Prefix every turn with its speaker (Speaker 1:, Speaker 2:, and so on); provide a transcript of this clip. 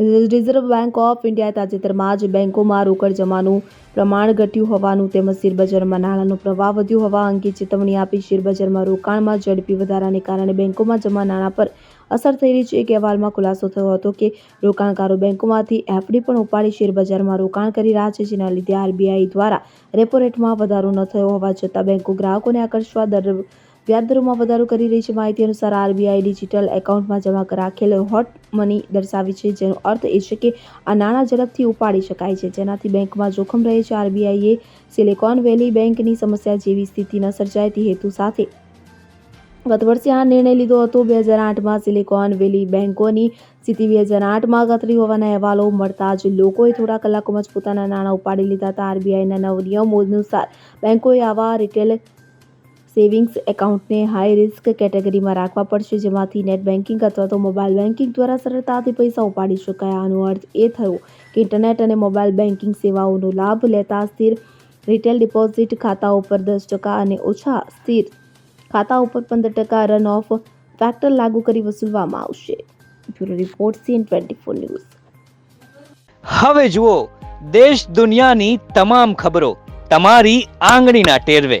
Speaker 1: Reserve bank of ઇન્ડિયાએ તાજેતરમાં જ બેંકોમાં રોકડ જમાનું પ્રમાણ ઘટ્યું હોવાનું તેમજ શેરબજારમાં નાણાંનો પ્રવાહ વધ્યો હોવા અંગે ચેતવણી આપી શેરબજારમાં રોકાણમાં ઝડપી વધારાને કારણે બેંકોમાં જમા નાણાં પર અસર થઈ રહી છે. એક અહેવાલમાં ખુલાસો થયો હતો કે રોકાણકારો બેંકોમાંથી એફડી પણ ઉપાડી શેરબજારમાં રોકાણ કરી રહ્યા છે, જેના લીધે આરબીઆઈ દ્વારા રેપો રેટમાં વધારો ન થયો હોવા છતાં બેંકો ગ્રાહકોને આકર્ષવા દર વ્યાજદરોમાં વધારો કરી રહી છે. માહિતી અનુસાર આરબીઆઈ ડિજિટલ એકાઉન્ટમાં જમા રાખેલ હોટ મની દર્શાવી છે, જેનો અર્થ એ છે કે આ નાણાં ઝડપથી ઉપાડી શકાય છે. જેનાથી બેંકમાં જોખમ રહે છે. આરબીઆઈએ સિલિકોન વેલી બેંકની સમસ્યા જેવી સ્થિતિ ન સર્જાય તે હેતુ સાથે ગત વર્ષે આ નિર્ણય લીધો હતો. બે હજાર આઠમાં સિલિકોન વેલી બેંકોની સ્થિતિ બે હજાર આઠમાં ગતરી હોવાના અહેવાલો મળતા જ લોકોએ થોડા કલાકોમાં જ પોતાના નાણાં ઉપાડી લીધા હતા. આરબીઆઈના નવ નિયમો અનુસાર બેંકોએ આવા રિટેલ સેવિંગ્સ એકાઉન્ટને હાઈ રિસ્ક કેટેગરીમાં રાખવા પડશે. જેમાંથી નેટ બેન્કિંગ અથવા તો મોબાઈલ બેન્કિંગ દ્વારા સરળતાથી પૈસા ઉપાડી શકાય. આનો અર્થ એ થયો કે ઇન્ટરનેટ અને મોબાઈલ બેન્કિંગ સેવાઓનો લાભ લેતા સ્થિર રિટેલ ડિપોઝિટ ખાતા ઉપર દસ ટકા અને ઓછા સ્થિર ખાતા ઉપર પંદર ટકા રન ઓફ ફેક્ટર લાગુ કરી વસૂલવામાં આવશે. Bureau report CN twenty four news.
Speaker 2: હવે જુઓ, દેશ દુનિયાની તમામ ખબરો તમારી આંગળીના ટેરવે.